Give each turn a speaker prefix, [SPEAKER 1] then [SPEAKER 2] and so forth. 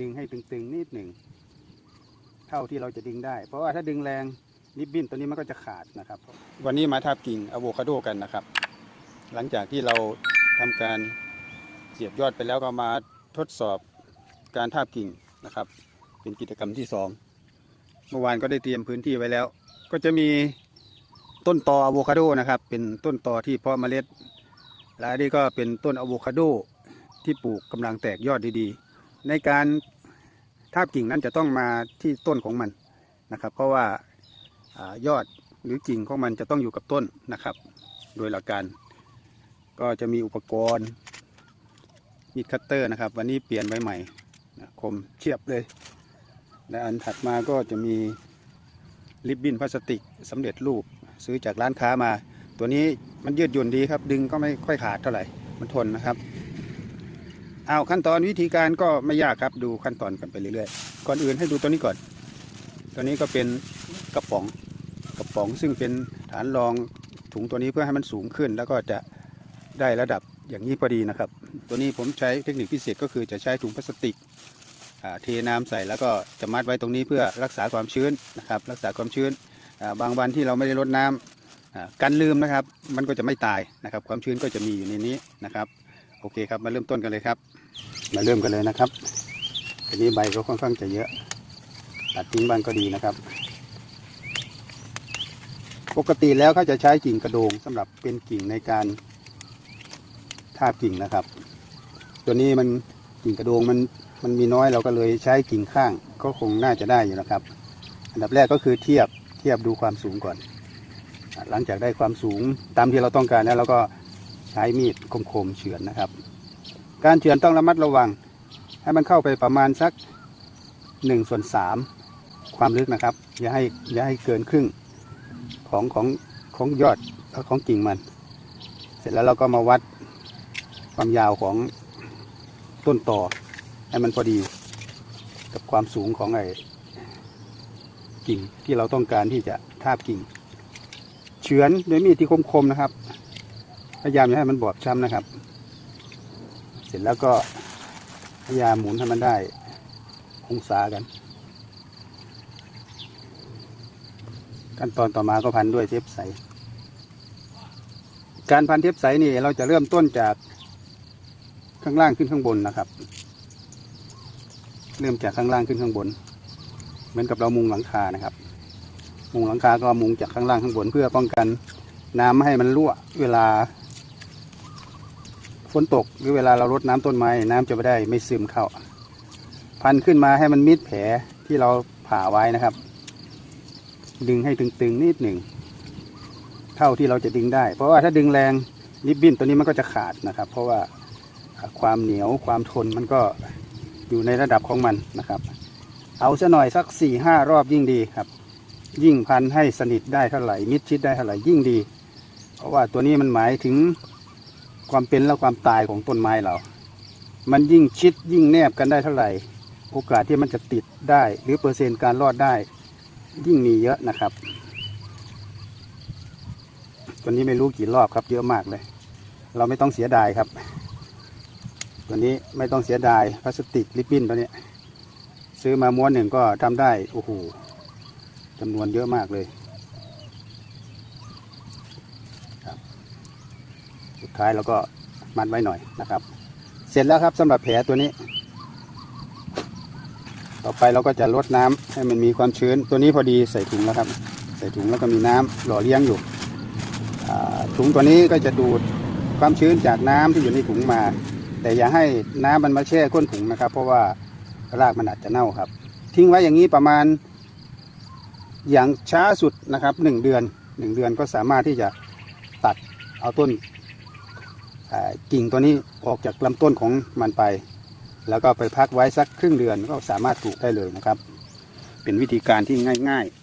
[SPEAKER 1] ดึงให้ตึงๆนิดหนึ่ง เท่าที่เราจะดึงได้ เพราะว่าถ้าดึงแรงริบบิ้นตัวนี้มันก็จะขาดนะครับ วันนี้มาทาบกิ่งอะโวคาโดกันนะครับ หลังจากที่เราทำการเสียบยอดไปแล้วก็มาทดสอบการทาบกิ่งนะครับ เป็นกิจกรรมที่สองเมื่อวานก็ได้เตรียมพื้นที่ไว้แล้ว ก็จะมีต้นตออะโวคาโดนะครับ เป็นต้นตอที่เพาะเมล็ด และอันนี้ก็เป็นต้นอะโวคาโดที่ปลูกกำลังแตกยอดดีๆ ในการทาบกิ่งนั้นจะต้องมาที่ต้นของมันนะครับ เพราะว่าอายอดหรือกิ่งของมันจะต้องอยู่กับต้นนะครับ โดยหลักการ ก็จะมีอุปกรณ์มีดคัตเตอร์นะครับ วันนี้เปลี่ยนไว้ใหม่คมเฉียบเลย และอันถัดมาก็จะมีริบบิ้นพลาสติกสำเร็จรูปซื้อจากร้านค้ามา ตัวนี้มันยืดหยุ่นดีครับ ดึงก็ไม่ค่อยขาดเท่าไหร่ มันทนนะครับ เอาขั้นตอนวิธีการก็ไม่ยากครับดูขั้นตอนกันไปเรื่อยๆ ก่อนอื่นให้ดูตัวนี้ก่อน ตัวนี้ก็เป็นกระป๋องกระป๋องซึ่งเป็นฐานรองถุงตัวนี้เพื่อให้มันสูงขึ้น แล้วก็จะได้ระดับอย่างนี้พอดีนะครับ ตัวนี้ผมใช้เทคนิคพิเศษก็คือจะใช้ถุงพลาสติกอ่าเทน้ำใส่แล้วก็จะมัดไว้ตรงนี้เพื่อรักษาความชื้นนะครับ รักษาความชื้นอ่าบางวันที่เราไม่ได้รดน้ำอ่ากันลืมนะครับ มันก็จะไม่ตายนะครับ ความชื้นก็จะมีอยู่ในนี้นะครับ โอเคครับมาเริ่มต้นกันเลยครับ มาเริ่มกันเลยนะครับทีนี้ใบก็ค่อนข้างจะเยอะ ตัดทิ้งบ้างก็ดีนะครับ ปกติแล้วเขาจะใช้กิ่งกระโดงสำหรับเป็นกิ่งในการทาบกิ่งนะครับ ตัวนี้มันกิ่งกระโดงมันมันมีน้อยเราก็เลยใช้กิ่งข้างก็คงน่าจะได้อยู่นะครับ อันดับแรกก็คือเทียบเทียบดูความสูงก่อน หลังจากได้ความสูงตามที่เราต้องการแล้วเราก็ ใช้มีดคมๆเฉือนนะครับ การเฉือนต้องระมัดระวัง ให้มันเข้าไปประมาณสักหนึ่งส่วนสามความลึกนะครับ อย่าให้อย่าให้เกินครึ่งของของของยอดของกิ่งมัน เสร็จแล้วเราก็มาวัดความยาวของต้นต่อ ให้มันพอดีกับความสูงของไอ้กิ่งที่เราต้องการที่จะทาบกิ่ง เฉือนด้วยมีดที่คมๆนะครับ พยายามอย่าให้มันบอบช้ำนะครับ เสร็จแล้วก็พยายามหมุนให้มันได้องศากัน ขั้นตอนต่อมาก็พันด้วยเทปใส การพันเทปใสนี่เราจะเริ่มต้นจากข้างล่างขึ้นข้างบนนะครับ เริ่มจากข้างล่างขึ้นข้างบน เหมือนกับเรามุงหลังคานะครับ มุงหลังคาก็มุงจากข้างล่างข้างบนเพื่อป้องกันน้ำไม่ให้มันรั่วเวลา ฝนตกหรือเวลาเรารดน้ำต้นไม้น้ำจะไม่ได้ไม่ซึมเข้า พันขึ้นมาให้มันมิดแผลที่เราผ่าไว้นะครับ ดึงให้ตึงๆนิดหนึ่งเท่าที่เราจะดึงได้ เพราะว่าถ้าดึงแรงริบบิ้นตัวนี้มันก็จะขาดนะครับ เพราะว่าความเหนียวความทนมันก็อยู่ในระดับของมันนะครับ เอาซะหน่อยสักสี่ห้ารอบยิ่งดีครับ ยิ่งพันให้สนิทได้เท่าไหร่มิดชิดได้เท่าไหร่ยิ่งดี เพราะว่าตัวนี้มันหมายถึง ความเป็นและความตายของต้นไม้เรา มันยิ่งชิดยิ่งแนบกันได้เท่าไหร่ โอกาสที่มันจะติดได้ หรือเปอร์เซ็นต์การรอดได้ ยิ่งมีเยอะนะครับตัวนี้ไม่รู้กี่รอบครับเยอะมากเลย เราไม่ต้องเสียดายครับ ตัวนี้ไม่ต้องเสียดายพลาสติกริบบิ้นตัวนี้ ซื้อมาม้วนหนึ่งก็ทำได้โอ้โหจำนวนเยอะมากเลยครับสุ ดท้ายเราก็มัดไว้หน่อยนะครับ เสร็จแล้วครับสำหรับแผลตัวนี้ ต่อไปเราก็จะลดน้ำให้มันมีความชื้น ตัวนี้พอดีใส่ถุงแล้วครับ ใส่ถุงแล้วก็มีน้ำหล่อเลี้ยงอยู่ถุงตัวนี้ก็จะดูดความชื้นจากน้ำที่อยู่ในถุงมา แต่อย่าให้น้ำมันมาแช่ก้นถุงนะครับ เพราะว่ารากมันอาจจะเน่าครับ ทิ้งไว้อย่างนี้ประมาณอย่างช้าสุดนะครับหนึ่งเดือนหนึ่งเดือนก็สามารถที่จะตัดเอาต้น กิ่งตัวนี้ออกจากลำต้นของมันไป แล้วก็ไปพักไว้สักครึ่งเดือนก็สามารถปลูกได้เลยนะครับ เป็นวิธีการที่ง่าย ๆ